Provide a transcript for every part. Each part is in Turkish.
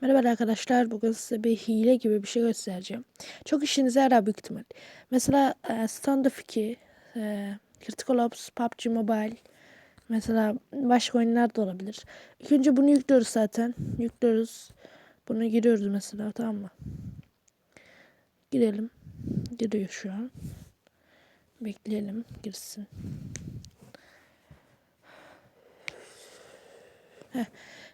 Merhaba arkadaşlar. Bugün size bir hile gibi bir şey göstereceğim. Çok işinize yarar büyük ihtimal. Mesela e, Standoff 2, e, Critical Ops, PUBG Mobile, mesela başka oyunlar da olabilir. İlk önce bunu yüklüyoruz zaten. Yüklüyoruz. Bunu giriyoruz mesela tamam mı? Girelim. Giriyor şu an. Bekleyelim girsin. Heh.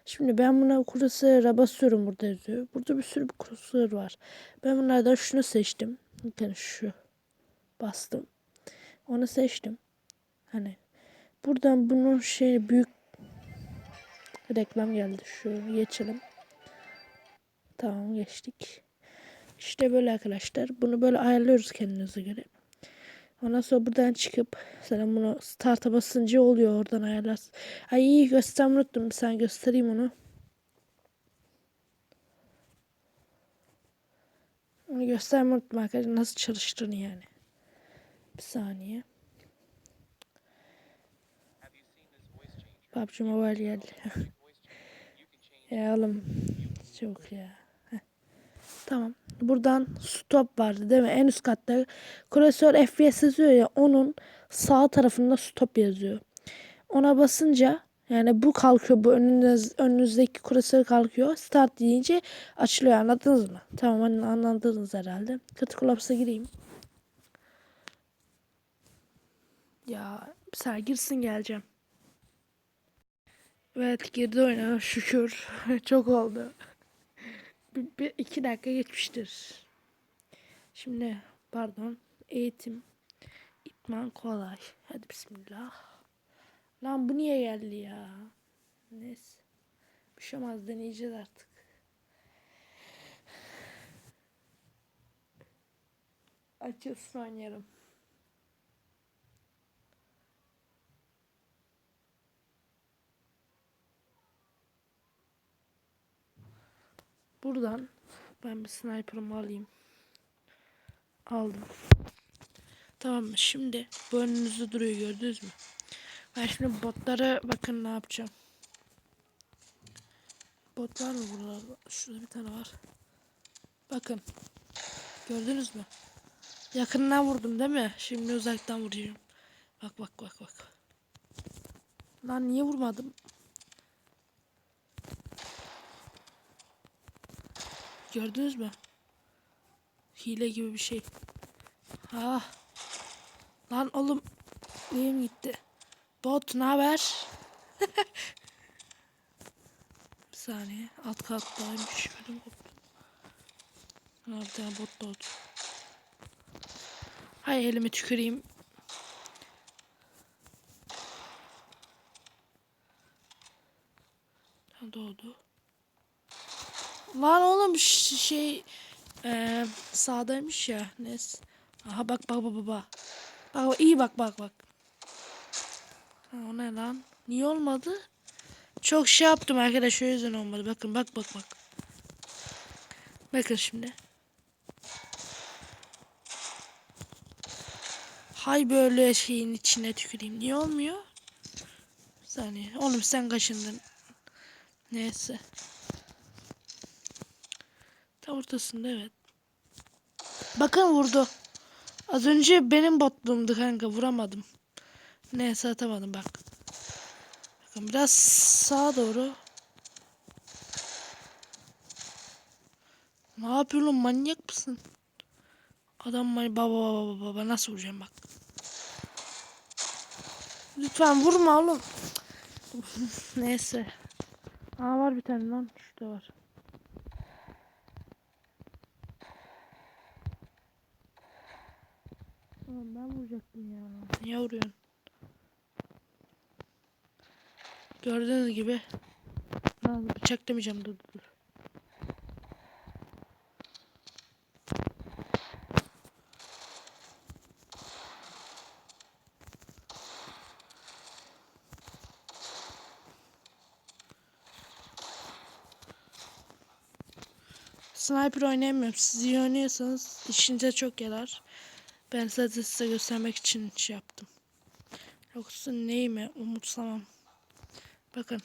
Şimdi ben buna kursöre basıyorum burada yazıyor. Burada bir sürü bir kursör var. Ben bunlardan şunu seçtim. Yani şu. Bastım. Onu seçtim. Hani buradan bunun şey büyük reklam geldi. Şu geçelim. Tamam geçtik. İşte böyle arkadaşlar. Bunu böyle ayarlıyoruz kendinize göre. Ondan sonra buradan çıkıp mesela bunu start'a basınca oluyor oradan ayarlarsın. Ay iyi göstermeyi unuttum. Sen göstereyim onu. Onu göstermeyi unuttum arkadaşlar. Nasıl çalıştığını yani. Bir saniye. PUBG Mobile geldi. ya oğlum. Çok ya. Heh. Tamam. Buradan stop vardı değil mi? En üst katta kursör FPS yazıyor ya onun sağ tarafında stop yazıyor. Ona basınca yani bu kalkıyor bu önünüz, önünüzdeki kursör kalkıyor. Start deyince açılıyor anladınız mı? Tamam anladınız herhalde. Critical Ops'a gireyim. Ya saniye girsin geleceğim. Evet girdi oyuna şükür. Çok oldu. Bir, bir iki dakika geçmiştir. Şimdi pardon eğitim itman kolay. Hadi bismillah. Lan bu niye geldi ya? Neyse. Bir şey olmaz deneyeceğiz artık. Açılsın oynayalım. Buradan ben bir sniper'ımı alayım. Aldım. Tamam mı? Şimdi bu önünüzde duruyor gördünüz mü? Ben şimdi botlara bakın ne yapacağım. Bot var mı buralarda? Şurada bir tane var. Bakın. Gördünüz mü? Yakından vurdum değil mi? Şimdi uzaktan vuracağım. Bak bak bak bak. Lan niye vurmadım? Gördünüz mü? Hile gibi bir şey. Ah. Lan oğlum. Neyim gitti? Bot ne haber? bir saniye. Alt kattaymış. Benim bot. Ha, tane bot doğdu. Hay elimi tüküreyim. Ha, doğdu. Lan oğlum şey eee sağdaymış ya. Nes. Aha bak bak bak. Bak bak iyi bak bak bak. Ha, o ne lan? Niye olmadı? Çok şey yaptım arkadaşlar o yüzden olmadı. Bakın bak bak bak. Bakın şimdi. Hay böyle şeyin içine tüküreyim. Niye olmuyor? Bir saniye. Oğlum sen kaşındın. Neyse. Ortasında evet. Bakın vurdu. Az önce benim botluğumdu kanka vuramadım. Neyse atamadım bak. Bakın biraz sağa doğru. Ne yapıyorsun manyak mısın? Adam man baba baba baba nasıl vuracağım bak. Lütfen vurma oğlum. Neyse. Aa var bir tane lan. Şurada var. Oğlum ben vuracaktım ya. Niye vuruyorsun? Gördüğünüz gibi. Ha, bıçak demeyeceğim dur dur, dur. Sniper oynayamıyorum. Siz iyi oynuyorsanız işinize çok yarar. Ben sadece size göstermek için şey yaptım. Yoksa neyimi umutsamam. Bakın.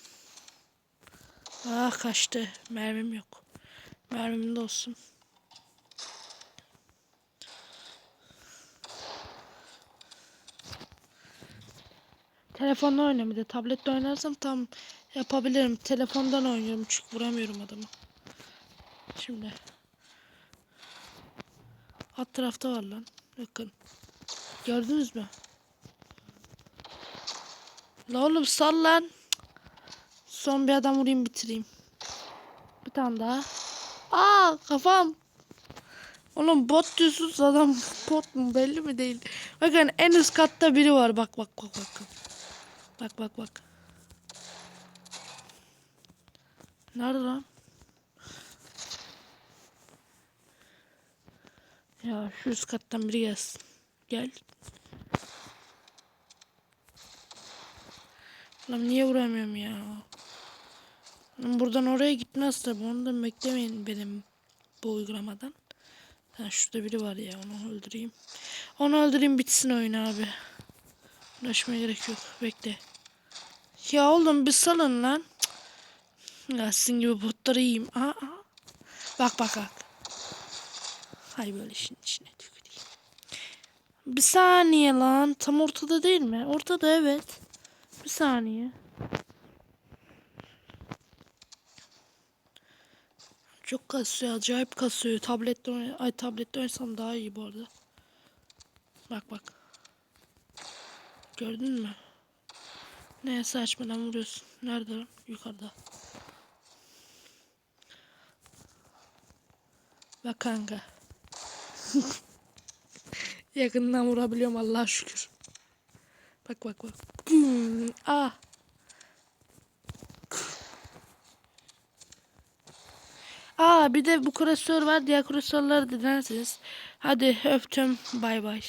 Ah kaçtı. Mermim yok. Mermim de olsun. Telefonla bir de. Tablette oynarsam tam yapabilirim. Telefondan oynuyorum çünkü vuramıyorum adamı. Şimdi. Alt tarafta var lan. Bakın. Gördünüz mü? La oğlum sal lan. Son bir adam vurayım bitireyim. Bir tane daha. Aa kafam. Oğlum bot diyorsunuz adam bot mu belli mi değil. Bakın en üst katta biri var. Bak bak bak bak. Bak bak bak. Nerede lan? Ya şu üst kattan biri gelsin. Gel. Lan niye vuramıyorum ya? Lan buradan oraya gitmez tabi. Onu da beklemeyin benim bu uygulamadan. Ha, şurada biri var ya onu öldüreyim. Onu öldüreyim bitsin oyun abi. Uğraşmaya gerek yok. Bekle. Ya oğlum bir salın lan. Ya sizin gibi botları yiyeyim. Aa, aa. Bak bak bak. Hay böyle işin içine tüküreyim. Bir saniye lan. Tam ortada değil mi? Ortada evet. Bir saniye. Çok kasıyor. Acayip kasıyor. Tablette Ay tablette oynasam daha iyi bu arada. Bak bak. Gördün mü? Neyse açmadan vuruyorsun. Nerede? Yukarıda. Bak kanka. Yakından vurabiliyorum Allah'a şükür. Bak bak bak. Ah. Aa bir de bu klasör var. Diğer klasörleri denersiniz. Hadi öptüm. Bay bay.